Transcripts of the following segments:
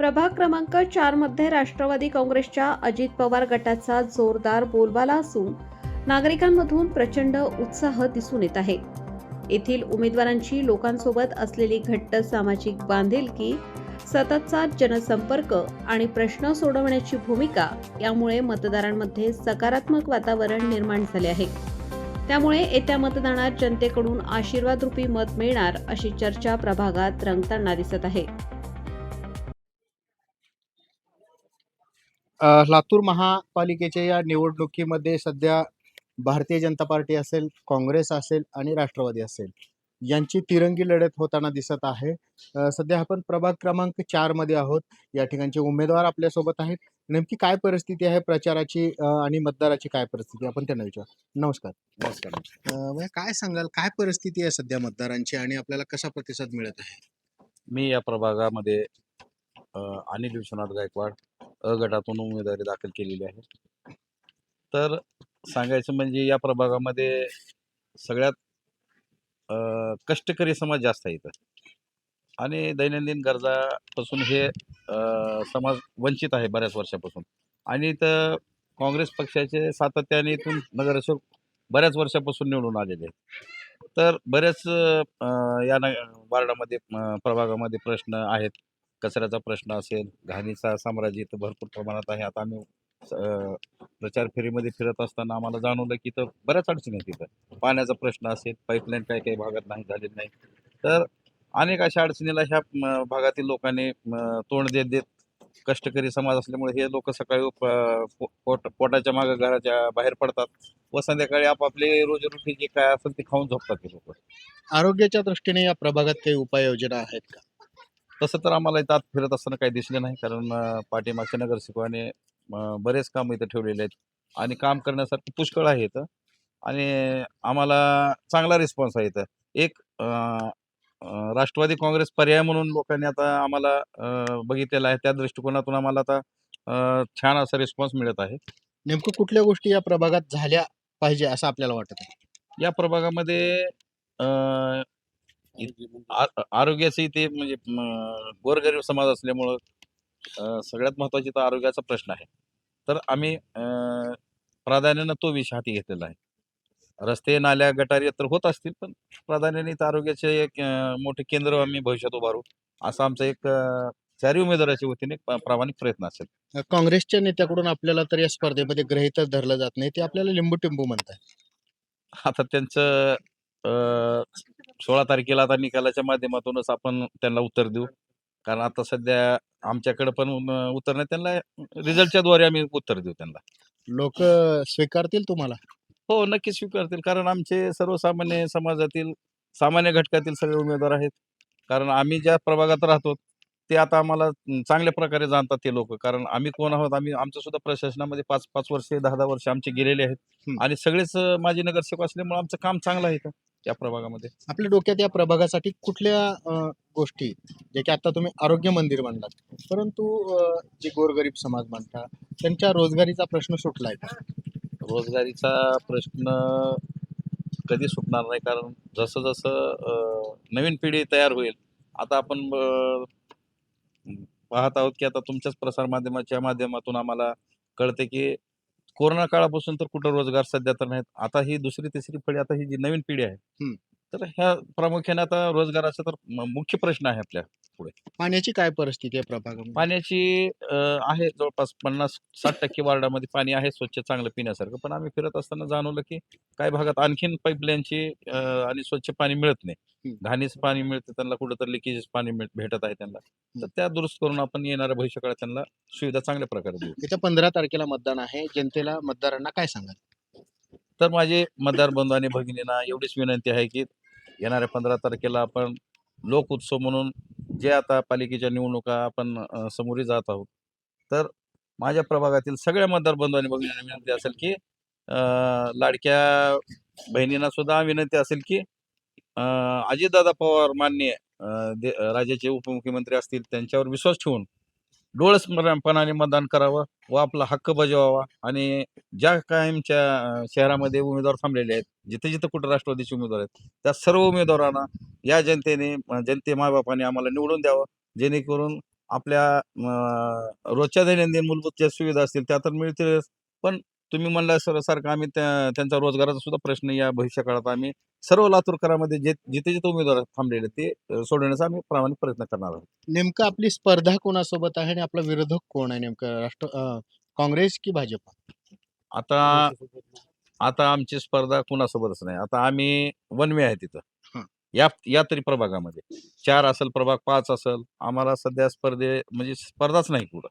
प्रभाग क्रमांक चारमध्ये राष्ट्रवादी काँग्रेसच्या अजित पवार गटाचा जोरदार बोलबाला असून नागरिकांमधून प्रचंड उत्साह दिसून येत आहे. येथील उमेदवारांची लोकांसोबत असलेली घट्ट सामाजिक बांधिलकी सततचा जनसंपर्क आणि प्रश्न सोडवण्याची भूमिका यामुळे मतदारांमध्ये सकारात्मक वातावरण निर्माण झाले आहे. त्यामुळे येत्या मतदानात जनतेकडून आशीर्वाद रूपी मत मिळणार अशी चर्चा प्रभागात रंगताना दिसत आहे. लातूर महापालिकेच्या या निवडणुकीमध्ये सध्या भारतीय जनता पार्टी असेल काँग्रेस असेल आणि राष्ट्रवादी असेल यांची तिरंगी लढत होताना दिसत आहे. सध्या आपण प्रभाग क्रमांक चारमध्ये आहोत. या ठिकाणचे उमेदवार आपल्यासोबत आहेत. नेमकी काय परिस्थिती आहे प्रचाराची आणि मतदाराची काय परिस्थिती आपण त्यांना विचार. नमस्कार. नमस्कार काय सांगाल काय परिस्थिती आहे सध्या मतदारांची आणि आपल्याला कसा प्रतिसाद मिळत आहे? मी या प्रभागामध्ये अनिल विश्वनाथ गायकवाड अ गटातून उमेदवारी दाखल केलेली आहे. तर सांगायचं म्हणजे या प्रभागामध्ये सगळ्यात कष्टकरी समाज जास्त आहे इथं. आणि दैनंदिन गरजापासून हे समाज वंचित आहे बऱ्याच वर्षापासून. आणि इथं काँग्रेस पक्षाचे सातत्याने इथून नगरसेवक बऱ्याच वर्षापासून निवडून आलेले आहेत. तर बऱ्याच या न वार्डामध्ये प्रभागामध्ये प्रश्न आहेत. कचऱ्याचा प्रश्न असेल घाणीचा साम्राज्य इथं भरपूर प्रमाणात आहे. आता आम्ही प्रचार फेरीमध्ये फिरत असताना आम्हाला जाणवलं की इथं बऱ्याच अडचणी आहेत तिथं पाण्याचा प्रश्न असेल पाईपलाईन काही काही भागात नाही झालेली नाही. तर अनेक अशा अडचणीला ह्या भागातील लोकांनी तोंड देत देत कष्टकरी समाज असल्यामुळे हे लोक सकाळी उप- पो- पोट पोटाच्या मागं घराच्या बाहेर पडतात व संध्याकाळी आपापले रोजीरोटी जे काय असेल ते खाऊन झोपतात ते लोक. आरोग्याच्या दृष्टीने या प्रभागात काही उपाययोजना आहेत का? तसं तर आम्हाला इथं आत फिरत असताना काही दिसले नाही. कारण पाठीमागच्या नगरसेवकाने बरेच काम इथं ठेवलेले आहेत. आणि काम करण्यासारखं पुष्कळ आहे इथं. आणि आम्हाला चांगला रिस्पॉन्स आहे इथं. एक राष्ट्रवादी काँग्रेस पर्याय म्हणून लोकांनी आता आम्हाला बघितलेला आहे. त्या दृष्टिकोनातून आम्हाला आता छान असा रिस्पॉन्स मिळत आहे. नेमकं कुठल्या गोष्टी या प्रभागात झाल्या पाहिजे असं आपल्याला वाटत? या प्रभागामध्ये आ- आरोग्याचे ते म्हणजे म, गोरगरीब समाज असल्यामुळं अं, सगळ्यात महत्त्वाची तर आरोग्याचा प्रश्न आहे. तर आम्ही अं, प्राधान्यानं तो विषय हाती घेतलेला आहे. रस्ते नाल्या गटारी तर होत असतील पण प्राधान्याने इथं आरोग्याचे एक अं, मोठे केंद्र आम्ही भविष्यात उभारू. असा आमचा एक अं, चारही उमेदवाराच्या वतीने एक प्रामाणिक प्रयत्न असेल. काँग्रेसच्या नेत्याकडून आपल्याला तर या स्पर्धेमध्ये गृहीतच धरलं जात नाही ते आपल्याला लिंबू टिंबू म्हणतात आता त्यांचं अं, सोळा तारखेला आता निकालाच्या माध्यमातूनच आपण त्यांना उत्तर देऊ. कारण आता सध्या आमच्याकडे पण उत्तर नाही त्यांना रिझल्टच्या द्वारे आम्ही उत्तर देऊ त्यांना. लोक स्वीकारतील तुम्हाला? हो नक्कीच स्वीकारतील. कारण आमचे सर्वसामान्य समाजातील सामान्य घटकातील सगळे उमेदवार आहेत. कारण आम्ही ज्या प्रभागात राहतो ते आता आम्हाला चांगल्या प्रकारे जाणतात ते लोक. कारण आम्ही कोण आहोत? आम्ही आमचं सुद्धा प्रशासनामध्ये पाच पाच वर्षे दहा दहा वर्ष आमचे गेलेले आहेत. आणि सगळेच माजी नगरसेवक असल्यामुळे आमचं काम चांगलं आहे इथं. या प्रभागामध्ये? आपल्या डोक्यात या प्रभागासाठी कुठल्या अ, गोष्टी जे की आता तुम्ही आरोग्य मंदिर म्हणलात? परंतु अ, जे गोरगरीब समाज म्हणता त्यांच्या रोजगारीचा प्रश्न सुटलाय का? रोजगारीचा प्रश्न कधी सुटणार नाही कारण जसं जसं अं, नवीन पिढी तयार होईल आता आपण अं, पाहत आहोत की आता तुमच्याच प्रसार माध्यमाच्या माध्यमातून आम्हाला कळते की कोरोना काळापासून तर कुठं रोजगार सध्या तर नाहीत आता ही दुसरी तिसरी पिढी आता ही जी नवीन पिढी आहे. तर ह्या प्रामुख्याने आता रोजगाराचा तर मुख्य प्रश्न आहे आपल्या पाण्याची काय परिस्थिती आहे प्रभागामध्ये? पाण्याची अं, आहे जवळपास पन्नास साठ टक्के वार्डामध्ये पाणी आहे स्वच्छ चांगलं पिण्यासारखं. पण आम्ही फिरत असताना जाणवलं की काही भागात आणखीन पाईपलाईनची आणि स्वच्छ पाणी मिळत नाही. हम्म. घाणीचं पाणी मिळतं त्यांना कुठंतरी लिकेज पाणी मिळ- भेटत आहे त्यांना. तर त्या दुरुस्त करून आपण येणाऱ्या भविष्यकाळात त्यांना सुविधा चांगल्या प्रकारे देऊ. येत्या पंधरा तारखेला मतदान आहे. जनतेला मतदारांना काय सांगाल? तर माझे मतदार बंधू आणि भगिनींना एवढीच विनंती आहे की येणाऱ्या पंधरा तारखेला आपण लोक उत्सव म्हणून जे आता पालिकेच्या निवडणुका आपण समोरी जात आहोत. तर माझ्या प्रभागातील सगळ्या मतदार बंधूंनी बघण्याची विनंती असेल की अ, लाडक्या बहिणींना सुद्धा विनंती असेल की अजितदादा पवार मान्य दे- राज्याचे उपमुख्यमंत्री असतील त्यांच्यावर विश्वास ठेवून डोळसपणाने मतदान करावं व आपला हक्क बजावावा. आणि ज्या कायमच्या शहरामध्ये उमेदवार थांबलेले आहेत जिथे जिथे कुठं राष्ट्रवादीचे उमेदवार आहेत त्या सर्व उमेदवारांना या जनतेने जनते मायबापाने आम्हाला निवडून द्यावं जेणेकरून आपल्या रोजच्या दैनंदिन मूलभूत ज्या सुविधा असतील त्या तर मिळतीलच पण तुम्ही म्हणला सर सारखं आम्ही त्या त्यांचा रोजगाराचा सुद्धा प्रश्न या भविष्यकाळात आम्ही सर्व लातूरकरांमध्ये जे जिथे जिथे उमेदवार थांबलेले ते सोडवण्याचा आम्ही प्रामाणिक प्रयत्न करणार आहोत. नेमकं आपली स्पर्धा कोणासोबत आहे आणि आपला विरोधक कोण आहे नेमकं? राष्ट्र काँग्रेस की भाजप? आता आता आमची स्पर्धा कुणासोबतच नाही. आता आम्ही वनवे आहे तिथं. या या तरी प्रभागामध्ये. चार असेल प्रभाग पाच असेल. आम्हाला सध्या स्पर्धे म्हणजे स्पर्धाच नाही कुठं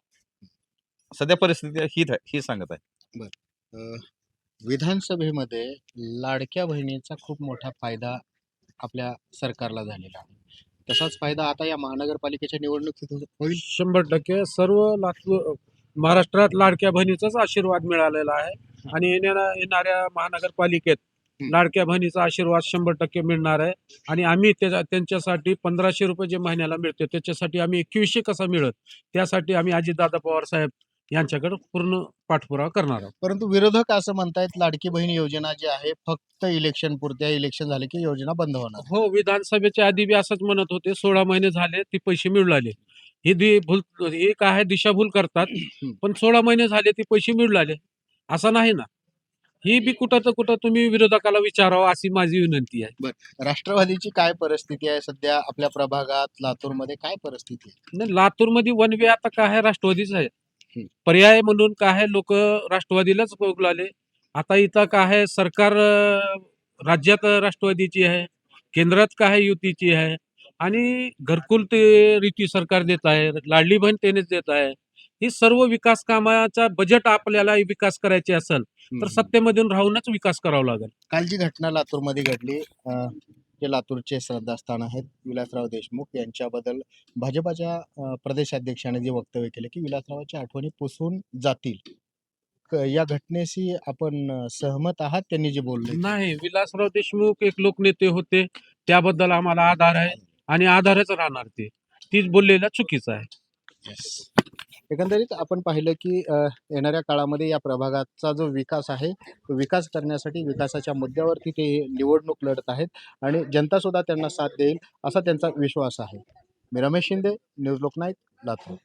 सध्या परिस्थिती ही ही सांगत आहे. विधानसभेमध्ये लाडक्या बहिणीचा खूप मोठा फायदा आपल्या सरकारला झालेला आहे. तसाच फायदा आता या महानगरपालिकेच्या निवडणुकीत होईल. शंभर टक्के सर्व लातूर महाराष्ट्रात लाडक्या बहिणीचाच आशीर्वाद मिळालेला आहे. आणि येणाऱ्या येणाऱ्या महानगरपालिकेत. लाडक्या बहिणीचा आशीर्वाद शंभर टक्के मिळणार आहे. आणि आम्ही त्याच्या त्यांच्यासाठी पंधराशे रुपये जे महिन्याला मिळते त्याच्यासाठी आम्ही एकवीसशे कसा मिळत त्यासाठी आम्ही अजितदादा पवार साहेब यांच्याकडे पूर्ण पाठपुरावा करणार आहोत. परंतु विरोधक असं म्हणतायत लाडकी बहीण योजना जी आहे फक्त इलेक्शन पुरत्या इलेक्शन झाले की योजना बंद होणार. हो विधानसभेच्या आधी बी असंच म्हणत होते सोळा महिने झाले ते पैसे मिळू लागले ही दि भूल ही काय आहे दिशाभूल करतात. पण सोळा महिने झाले ते पैसे मिळू लागले असं नाही ना? ही बी कुठं तर कुठं तुम्ही विरोधकाला विचारावं अशी माझी विनंती आहे. राष्ट्रवादीची काय परिस्थिती आहे सध्या? आपल्या प्रभागात लातूरमध्ये काय परिस्थिती आहे? नाही लातूरमध्ये वन वे आता काय आहे राष्ट्रवादीच आहे. पर्याय म्हणून काय आहे लोक राष्ट्रवादीलाच बघू लागले आता इथं काय आहे सरकार राज्यात राष्ट्रवादीची आहे केंद्रात काय आहे युतीची आहे आणि घरकुल ते रीती सरकार देत आहे लाडली बहीण त्यानेच देत आहे. ही सर्व विकास कामाचा बजेट आपल्याला विकास करायचे असेल तर. सत्तेमधून राहूनच विकास करावा लागेल. काल जी घटना लातूरमध्ये घडली जे लातूरचे श्रद्धास्थान आहेत. विलासराव देशमुख यांच्याबद्दल भाजपाच्या प्रदेशाध्यक्षाने जे वक्तव्य केले की विलासरावाच्या आठवणी पुसून जातील. या घटनेशी आपण सहमत आहात? त्यांनी जे बोलले? नाही विलासराव देशमुख एक लोकनेते होते. त्याबद्दल आम्हाला आधार आहे आणि आधारच राहणार ते. तीच बोललेलं चुकीचं आहे. एकंदरीत आपण पाहिलं की येणाऱ्या काळामध्ये या प्रभागाचा जो विकास आहे तो विकास करण्यासाठी विकासाच्या मुद्द्यावरती ते निवडणूक लढत आहेत आणि जनता सुद्धा त्यांना साथ देईल असा त्यांचा विश्वास आहे. मी रमेश शिंदे न्यूज लोकनायक लातूर.